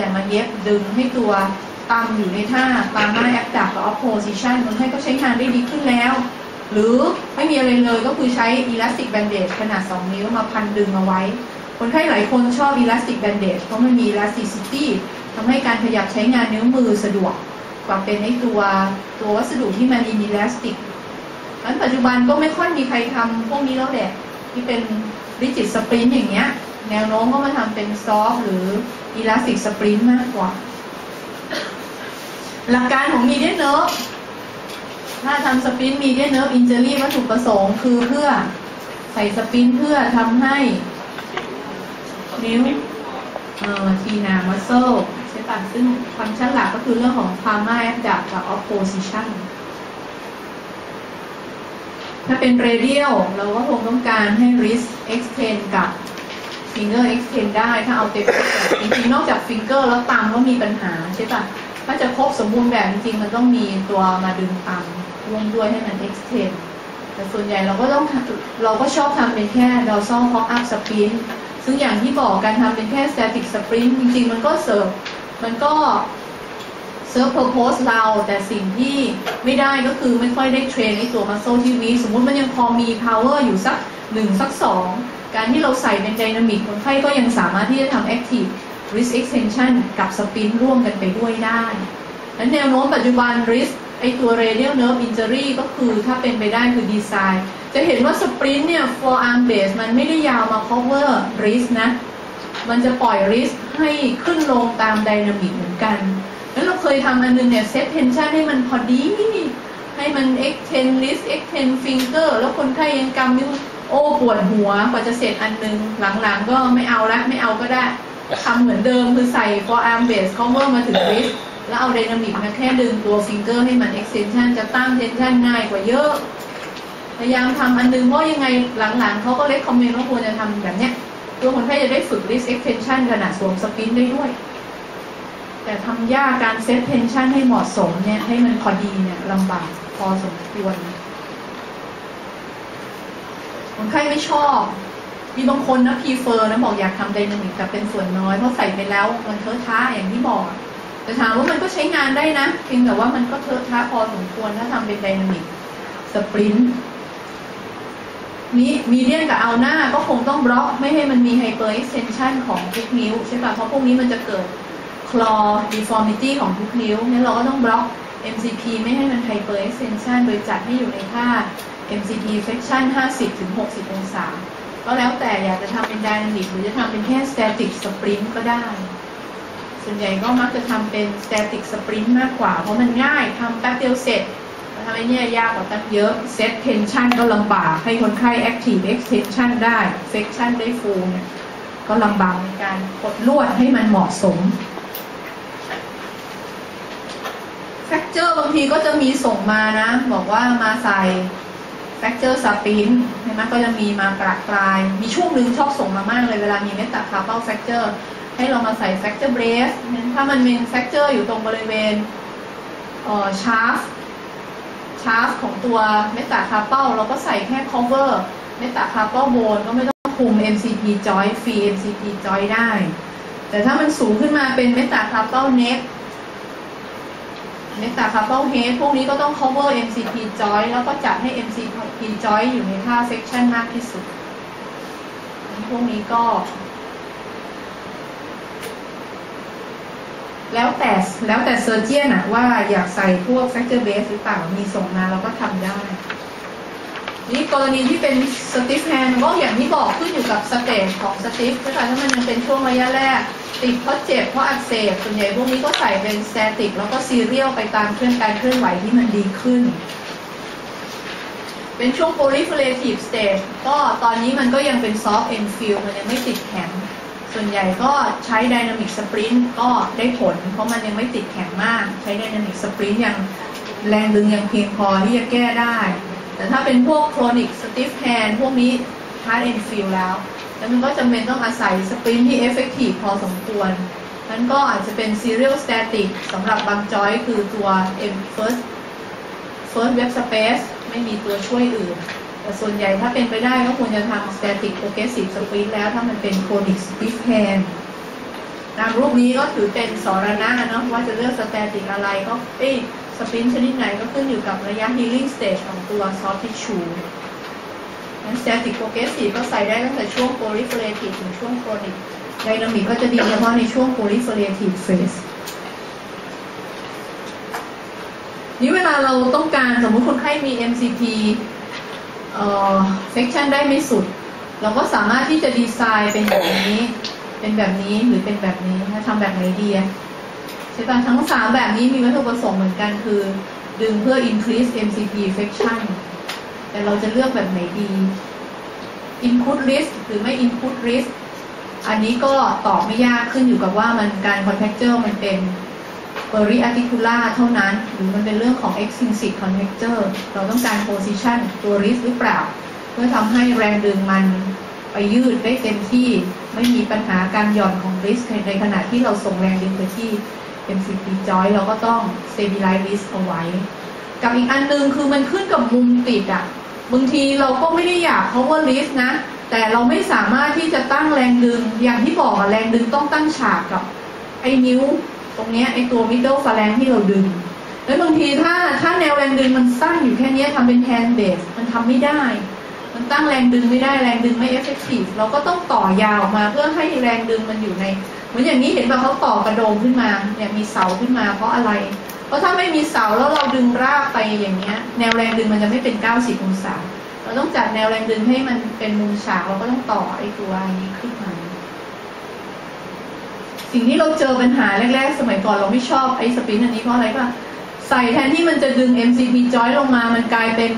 แต่มาเย็บดึงให้ตัวตามอยู่ในท่าตามาแอปดักกับ opposition คนไข้ก็ใช้งานได้ดีขึ้นแล้ว หรือไม่มีอะไรเลยก็คือใช้ elastic bandage ขนาด 2 นิ้วมาพันดึงเอาไว้ คนไข้หลายคนชอบ elastic bandage เพราะมันมี elasticity ทำให้การขยับใช้งานนิ้วมือสะดวกกว่าเป็นในตัวตัววัสดุที่มัน inelastic นั้นปัจจุบันก็ไม่ค่อยมีใครทำพวกนี้แล้วแหละที่เป็น rigid sprint อย่างเงี้ย แนวโน้มก็มาทำเป็น soft หรือ elastic sprint มากกว่า หลักการของ median nerve ถ้าทำสปรินต์มีเดียเนิร์ฟอินเจอรี่วัตถุประสงค์คือเพื่อใส่สปรินต์เพื่อทำให้นิ้วเอ่อทีนามัสเซลใช่ปะซึ่งฟังก์ชันหลักก็คือเรื่องของความไม่แอดดับกับออ p โพซิชันถ้าเป็นเรเดียลเราก็คงต้องการให้ wrist extend กับ finger extend ได้ถ้าเอาเต็มจริงๆนอกจาก finger แล้วตามก็มีปัญหาใช่ปะถ้าจะครบสมบูรณ์แบบจริงๆมันต้องมีตัวมาดึงตามร่วมด้วยให้มัน extend แต่ส่วนใหญ่เราก็ต้องเราก็ชอบทำเป็นแค่ dorsal pop up sprint ซึ่งอย่างที่บอกการทำเป็นแค่ static sprint จริงๆ มันก็เสิร์ฟมันก็เซิร์ฟ purpose เราแต่สิ่งที่ไม่ได้ก็คือไม่ค่อยได้เทรนในตัว muscle ที่วีสมมุติมันยังพอมี power อยู่สักหนึ่งสักสอง การที่เราใส่เป็น dynamic คนไข้ก็ยังสามารถที่จะทำ active wrist extension กับ sprint ร่วมกันไปด้วยได้และแนวโน้มปัจจุบัน wrist ไอตัว radial nerve injury ก็คือถ้าเป็นไปได้คือดีไซน์ จะเห็นว่า sprint เนี่ย forearm base มันไม่ได้ยาวมา cover wrist นะ มันจะปล่อย wrist ให้ขึ้นลงตาม dynamic เหมือนกัน แล้วเราเคยทำอันนึงเนี่ย set tension ให้มันพอดี ให้มัน extend wrist extend finger แล้วคนไข้ยังกำนิ้ว โอ้ปวดหัวกว่าจะเสร็จอันนึง หลังๆ ก็ไม่เอาละไม่เอาก็ได้ทำเหมือนเดิมคือใส่ forearm base cover มาถึง wrist แล้วเอาไดนามิกมาแค่ดึงตัวฟิงเกอร์ให้มัน extension จะตั้ง tension ง่ายกว่าเยอะ พยายามทำอันนึงเพราะยังไงหลังๆเขาก็เล็กคอมเมนต์ว่าควรจะทำแบบเนี้ยตัวคนไข้จะได้ฝึก wrist extension ขณะสวมสปินได้ด้วย แต่ทำยากการเซต tension ให้เหมาะสมเนี่ยให้มันพอดีเนี่ยลำบากพอสมควร คนไข้ไม่ชอบ มีบางคนนะพีเฟอร์นะบอกอยากทำไดนามิกแต่เป็นส่วนน้อยเพราะใส่ไปแล้วมันเทอะท้าอย่างที่บอก แต่ถามว่ามันก็ใช้งานได้นะเพียงแต่ว่ามันก็เทอะทะพอสมควรถ้าทำเป็นไดนามิกสปรินต์มีมีเดียนกับเอาหน้าก็คงต้องบล็อกไม่ให้มันมีไฮเปอร์เอ็กเซนชันของทุกนิ้วใช่ป่ะเพราะพวกนี้มันจะเกิดคลอดีฟอร์มิตี้ของทุกนิ้วงั้นเราก็ต้องบล็อก MCP ไม่ให้มันไฮเปอร์เอ็กเซนชันโดยจัดให้อยู่ในท่า MCP flexion 50-60 องศา ก็แล้วแต่อยากจะทำเป็นไดนามิกหรือจะทำเป็นแค่ static sprint ก็ได้ ส่วนใหญ่ก็มักจะทำเป็น static sprint มากกว่า เพราะมันง่ายทำแป๊บเดียวเสร็จทำไอ้นี่ยากกว่าตั้งเยอะ set tension ก็ลำบากให้คนไข้ active extension ได้ flexion ได้ full เนี่ยก็ลำบากในการกดลวดให้มันเหมาะสม fracture บางทีก็จะมีส่งมานะ บอกว่ามาใส่ fracture sprint ใช่ไหมก็จะมีมากระกลาย มีช่วงหนึ่งชอบส่งมามากเลยเวลามีเมตาคาร์เปล fracture ให้เรามาใส่ fracture brace ถ้ามันเป็น fracture อยู่ตรงบริเวณชาร์ฟชาร์ฟของตัวเมตาคาร์เปลเราก็ใส่แค่ cover เมตาคาร์เปลโบนก็ไม่ต้องคุม MCP joint free MCP joint ได้ แต่ถ้ามันสูงขึ้นมาเป็นเมตาคาร์เปล neck เมตาคาร์เปล head พวกนี้ก็ต้อง cover MCP joint แล้วก็จัดให้ MCP joint อยู่ในท่า section มากที่สุด พวกนี้ก็ แล้วแต่แล้วแต่เซอร์เจียนอะว่าอยากใส่พวก factor base หรือเปล่า มีส่งมาเราก็ทำได้นี่กรณีที่เป็นสติฟแฮนก็อย่างที่บอกขึ้นอยู่กับสเตจของสติฟถ้าถ้ามันยังเป็นช่วงระยะแรก ติดเพราะเจ็บเพราะอักเสบส่วนใหญ่พวกนี้ก็ใส่เป็นสเตติก แล้วก็ซีเรียลไปตามเคลื่อนการเคลื่อนไหวที่มันดีขึ้น เป็นช่วง proliferative stage ก็ตอนนี้มันก็ยังเป็น soft end feel มันยังไม่ติดแข็ง ส่วนใหญ่ก็ใช้ Dynamic Sprint ก็ได้ผล เพราะมันยังไม่ติดแข็งมาก ใช้ Dynamic Sprint ยังแรงดึงยังเพียงพอที่จะแก้ได้ แต่ถ้าเป็นพวก Chronic Stiff Hand พวกนี้ Hard and Feel แล้วแล้วมันก็จำเป็นต้องอาศัยสปรินที่ effective พอสมควรนั้นก็อาจจะเป็น serial static สำหรับบางจอยคือตัว M first first web space ไม่มีตัวช่วยอื่น แต่ส่วนใหญ่ถ้าเป็นไปได้ก็ควรจะทำ static progressive sprint แล้วถ้ามันเป็น chronic stiff hand ตามรูปนี้ก็ถือเป็นสรณะเนาะว่าจะเลือกสแตติกอะไรก็เอ้สปรินชนิดไหนก็ขึ้นอยู่กับระยะ healing stage ของตัว soft tissue static progressive ก็ใส่ได้ตั้งแต่ช่วง proliferative ถึงช่วง chronic dynamic ก็จะดีเฉพาะในช่วง proliferative phase นี้เวลาเราต้องการสมมุติคนไข้มี MCP เอ่อ section ได้ไม่สุด เราก็สามารถที่จะดีไซน์เป็นแบบนี้ เป็นแบบนี้หรือเป็นแบบนี้นะทำแบบไหนดีอะใช่ปะทั้งสามแบบนี้มีวัตถุประสงค์เหมือนกันคือ ดึงเพื่อ increase MCP section แต่เราจะเลือกแบบไหนดี input risk หรือไม่ input risk อันนี้ก็ตอบไม่ยากขึ้นอยู่กับว่ามันการ contacture มันเป็น periarticular เท่านั้น หรือมันเป็นเรื่องของ extrinsic contacture เราต้องการ position ตัว risk หรือเปล่า เพื่อทำให้แรงดึงมันไปยืดได้เต็มที่ไม่มีปัญหาการหย่อนของ risk ในขณะที่เราส่งแรงดึงไปที่ MCP joint เราก็ต้อง stabilize risk เอาไว้กับอีกอันนึงคือมันขึ้นกับมุมติดอะ บางทีเราก็ไม่ได้อยาก cover risk นะ แต่เราไม่สามารถที่จะตั้งแรงดึง อย่างที่บอกอะแรงดึงต้องตั้งฉากกับไอ้นิ้ว ตรงเนี้ยไอ้ตัว middle phalanx ที่เราดึง แล้วบางทีถ้าถ้าแนวแรงดึงมันสั้นอยู่แค่เนี้ยทำเป็น hand base มันทำไม่ได้ มันตั้งแรงดึงไม่ได้แรงดึงไม่ effective เราก็ต้องต่อยาวออกมาเพื่อให้แรงดึงมันอยู่ใน เหมือนอย่างนี้เห็นป่ะเขาต่อกระโดงขึ้นมาเนี่ยมีเสาขึ้นมา เพราะอะไร เพราะถ้าไม่มีเสาแล้วเราดึงรากไปอย่างเงี้ย แนวแรงดึงมันจะไม่เป็น 90 องศา เราต้องจัดแนวแรงดึงให้มันเป็นมุมฉากเราก็ต้องต่อไอ้ตัวนี้ขึ้นมา สิ่งที่เราเจอปัญหาแรก ๆ สมัยก่อนเราไม่ชอบไอ้สปรินต์อันนี้เพราะอะไรป่ะใส่แทนที่มันจะดึง MCP joint ลงมามันกลายเป็น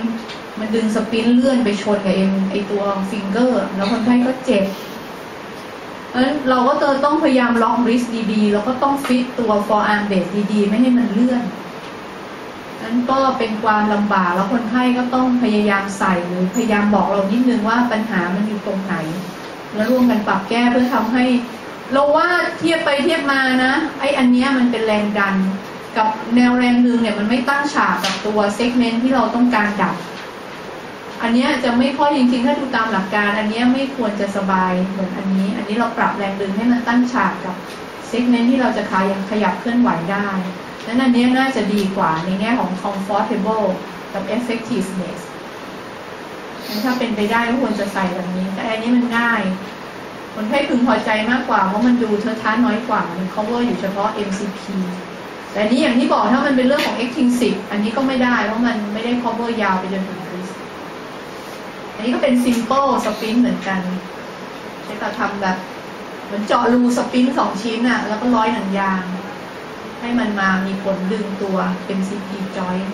มันดึงสปรินต์เลื่อนไปชนกับเอ็มไอตัวฟิงเกอร์ แล้วคนไข้ก็เจ็บ เพราะฉะนั้นเราก็จะต้องพยายามล็อกริสดีๆ แล้วก็ต้องฟิตตัว forearm base ดีๆ ไม่ให้มันเลื่อนนั้นก็เป็นความลำบากแล้วคนไข้ก็ต้องพยายามใส่หรือพยายามบอกเรานิดนึงว่าปัญหามันอยู่ตรงไหน แล้วร่วมกันปรับแก้เพื่อทำให้ เราว่าเทียบไปเทียบมานะไอ้อันเนี้ยมันเป็นแรงดัน กับแนวแรงดึงเนี่ยมันไม่ตั้งฉากกับตัวเซกเมนต์ที่เราต้องการดับ อันนี้จะไม่ค่อยจริงๆ ถ้าดูตามหลักการ อันนี้ไม่ควรจะสบายเหมือนอันนี้ อันนี้เราปรับแรงดึงให้มันตั้งฉากกับเซกเมนต์ที่เราจะขายับขยับเคลื่อนไหวได้นั้นอันนี้น่าจะดีกว่าในแง่ของ comfortable กับ effectiveness ถ้าเป็นไปได้ก็ควรจะใส่แบบนี้ แต่อันนี้มันง่าย คนไข้พึงพอใจมากกว่า เพราะมันดูเทอะท้าน้อยกว่า มัน cover อยู่เฉพาะ MCP แต่อันนี้อย่างที่บอกถ้ามันเป็นเรื่องของ extrinsic อันนี้ก็ไม่ได้ เพราะมันไม่ได้ cover ยาวไปจนถึง อันนี้ก็เป็นซิมเปิลสปินเหมือนกันใช้กระทำแบบเหมือนเจาะรูสปรินสองชิ้นอะแล้วก็ร้อยหนังยาง ให้มันมามีผลดึงตัว MCP joint